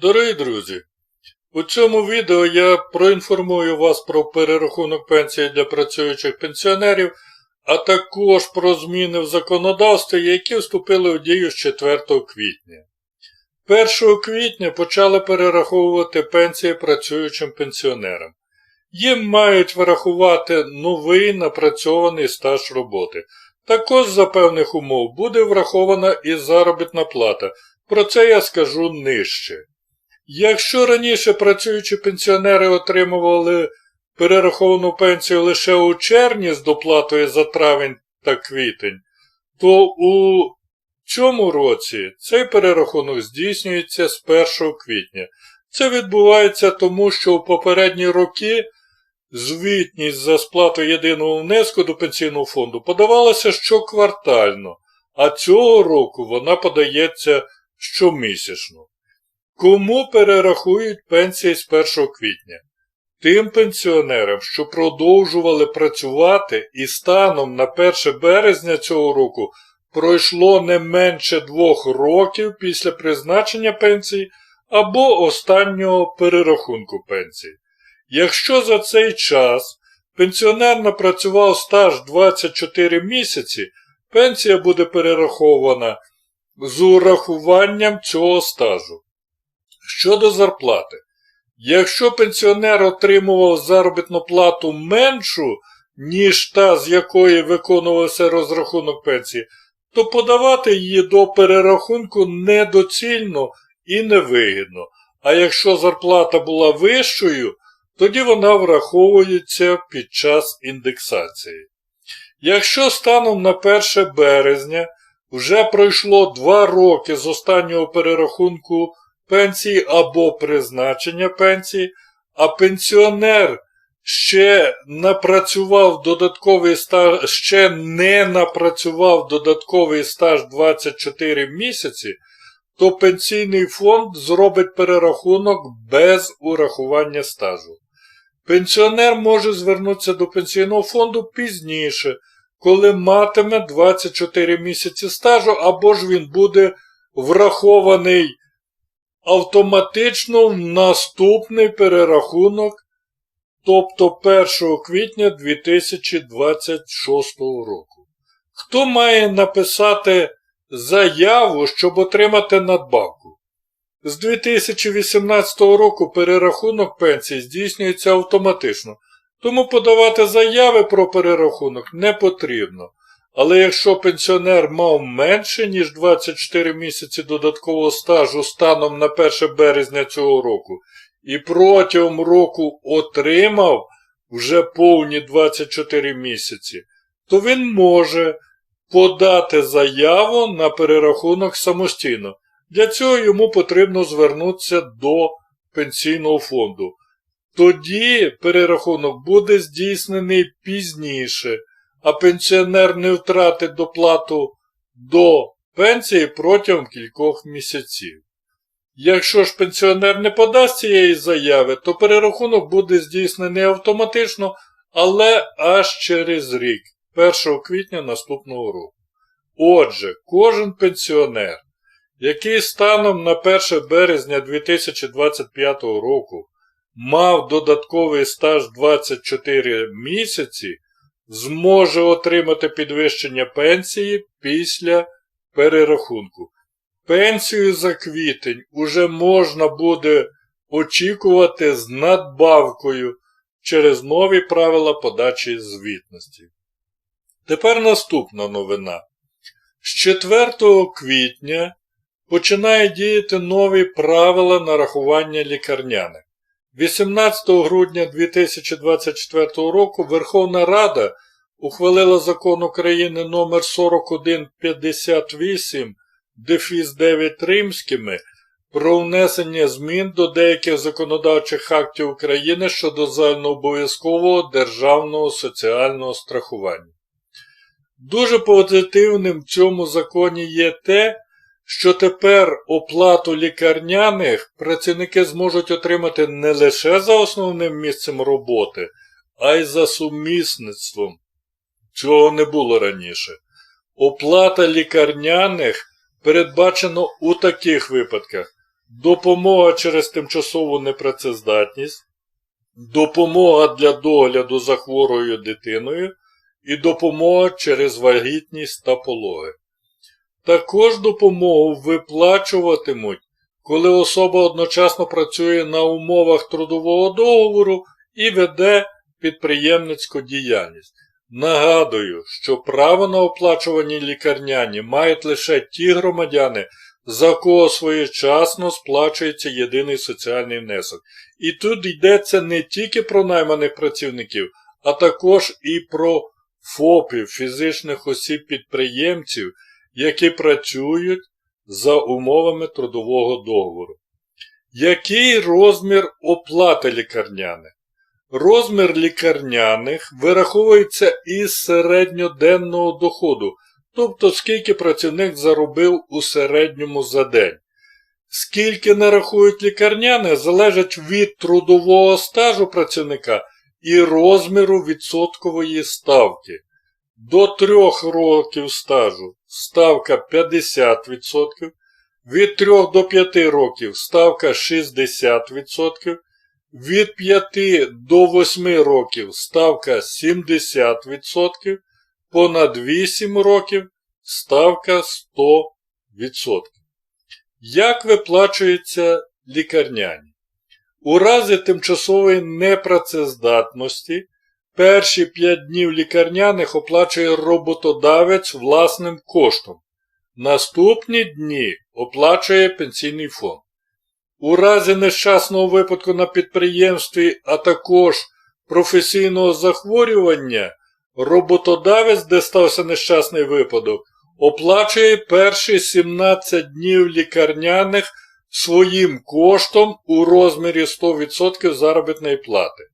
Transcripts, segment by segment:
Дорогі друзі, у цьому відео я проінформую вас про перерахунок пенсії для працюючих пенсіонерів, а також про зміни в законодавстві, які вступили у дію з 4 квітня. 1 квітня почали перераховувати пенсії працюючим пенсіонерам. Їм мають врахувати новий напрацьований стаж роботи. Також за певних умов буде врахована і заробітна плата. Про це я скажу нижче. Якщо раніше працюючі пенсіонери отримували перераховану пенсію лише у червні з доплатою за травень та квітень, то у цьому році цей перерахунок здійснюється з 1 квітня. Це відбувається тому, що у попередні роки звітність за сплату єдиного внеску до пенсійного фонду подавалася щоквартально, а цього року вона подається щомісячно. Кому перерахують пенсії з 1 квітня? Тим пенсіонерам, що продовжували працювати і станом на 1 березня цього року пройшло не менше двох років після призначення пенсії або останнього перерахунку пенсії. Якщо за цей час пенсіонер напрацював стаж 24 місяці, пенсія буде перерахована з урахуванням цього стажу. Щодо зарплати. Якщо пенсіонер отримував заробітну плату меншу, ніж та, з якої виконувався розрахунок пенсії, то подавати її до перерахунку недоцільно і невигідно. А якщо зарплата була вищою, тоді вона враховується під час індексації. Якщо станом на 1 березня вже пройшло 2 роки з останнього перерахунку пенсії або призначення пенсії, а пенсіонер ще напрацював додатковий стаж, ще не напрацював додатковий стаж 24 місяці, то пенсійний фонд зробить перерахунок без урахування стажу. Пенсіонер може звернутися до пенсійного фонду пізніше, коли матиме 24 місяці стажу, або ж він буде врахований автоматично в наступний перерахунок, тобто 1 квітня 2026 року. Хто має написати заяву, щоб отримати надбавку? З 2018 року перерахунок пенсії здійснюється автоматично, тому подавати заяви про перерахунок не потрібно. Але якщо пенсіонер мав менше, ніж 24 місяці додаткового стажу станом на 1 березня цього року, і протягом року отримав вже повні 24 місяці, то він може подати заяву на перерахунок самостійно. Для цього йому потрібно звернутися до пенсійного фонду. Тоді перерахунок буде здійснений пізніше, а пенсіонер не втратить доплату до пенсії протягом кількох місяців. Якщо ж пенсіонер не подасть цієї заяви, то перерахунок буде здійснений автоматично, але аж через рік, 1 квітня наступного року. Отже, кожен пенсіонер, який станом на 1 березня 2025 року мав додатковий стаж 24 місяці, зможе отримати підвищення пенсії після перерахунку. Пенсію за квітень уже можна буде очікувати з надбавкою через нові правила подачі звітності. Тепер наступна новина. З 4 квітня починає діяти нові правила нарахування лікарняних. 18 грудня 2024 року Верховна Рада ухвалила закон України номер 4158 дефіс 9 римськими про внесення змін до деяких законодавчих актів України щодо загальнообов'язкового державного соціального страхування. Дуже позитивним в цьому законі є те, що тепер оплату лікарняних працівники зможуть отримати не лише за основним місцем роботи, а й за сумісництвом. Цього не було раніше. Оплата лікарняних передбачено у таких випадках. допомога через тимчасову непрацездатність, допомога для догляду за хворою дитиною і допомога через вагітність та пологи. Також допомогу виплачуватимуть, коли особа одночасно працює на умовах трудового договору і веде підприємницьку діяльність. Нагадую, що право на оплачувані лікарняні мають лише ті громадяни, за кого своєчасно сплачується єдиний соціальний внесок. І тут йдеться не тільки про найманих працівників, а також і про ФОПів, фізичних осіб-підприємців, які працюють за умовами трудового договору. Який розмір оплати лікарняних? Розмір лікарняних вираховується із середньоденного доходу, тобто скільки працівник заробив у середньому за день. Скільки нарахують лікарняне, залежить від трудового стажу працівника і розміру відсоткової ставки. До 3 років стажу ставка 50%, від 3 до 5 років ставка 60%, від 5 до 8 років ставка 70%, понад 8 років ставка 100%. Як виплачуються лікарняні? У разі тимчасової непрацездатності перші 5 днів лікарняних оплачує роботодавець власним коштом. Наступні дні оплачує пенсійний фонд. У разі нещасного випадку на підприємстві, а також професійного захворювання, роботодавець, де стався нещасний випадок, оплачує перші 17 днів лікарняних своїм коштом у розмірі 100% заробітної плати.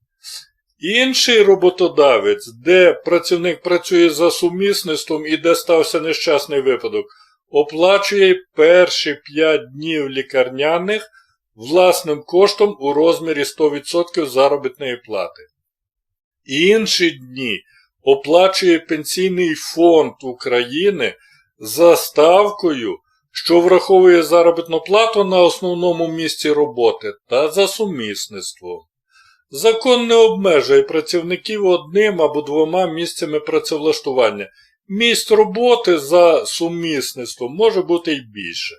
Інший роботодавець, де працівник працює за сумісництвом і де стався нещасний випадок, оплачує перші 5 днів лікарняних власним коштом у розмірі 100% заробітної плати. Інші дні оплачує Пенсійний фонд України за ставкою, що враховує заробітну плату на основному місці роботи та за сумісництвом. Закон не обмежує працівників одним або двома місцями працевлаштування. Місць роботи за сумісництвом може бути й більше.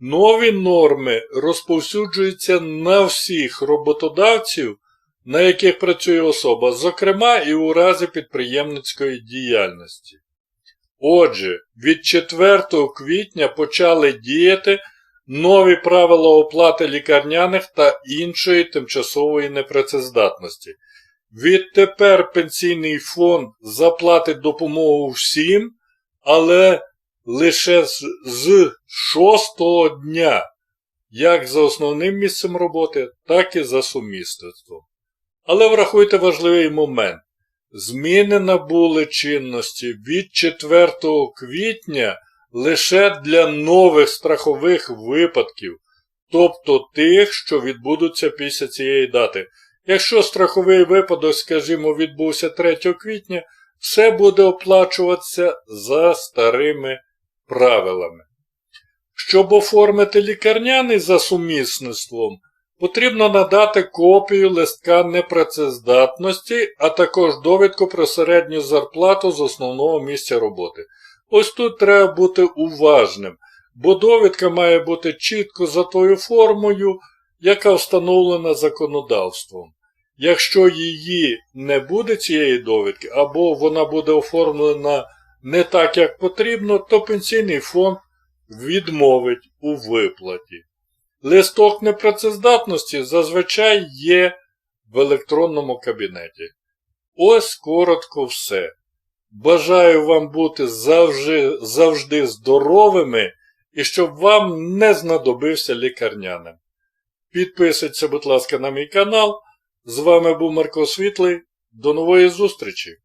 Нові норми розповсюджуються на всіх роботодавців, на яких працює особа, зокрема і у разі підприємницької діяльності. Отже, від 4 квітня почали діяти нові правила оплати лікарняних та іншої тимчасової непрацездатності. Відтепер пенсійний фонд заплатить допомогу всім, але лише з, шостого дня, як за основним місцем роботи, так і за сумісництвом. Але врахуйте важливий момент. Зміни набули чинності від 4 квітня лише для нових страхових випадків, тобто тих, що відбудуться після цієї дати. Якщо страховий випадок, скажімо, відбувся 3 квітня, все буде оплачуватися за старими правилами. Щоб оформити лікарняний за сумісництвом, потрібно надати копію листка непрацездатності, а також довідку про середню зарплату з основного місця роботи. Ось тут треба бути уважним, бо довідка має бути чітко за тою формою, яка встановлена законодавством. Якщо її не буде цієї довідки, або вона буде оформлена не так, як потрібно, то пенсійний фонд відмовить у виплаті. Листок непрацездатності зазвичай є в електронному кабінеті. Ось коротко все. Бажаю вам бути завжди, завжди здоровими і щоб вам не знадобився лікарняним. Підписуйтесь, будь ласка, на мій канал. З вами був Марко Світлий. До нової зустрічі!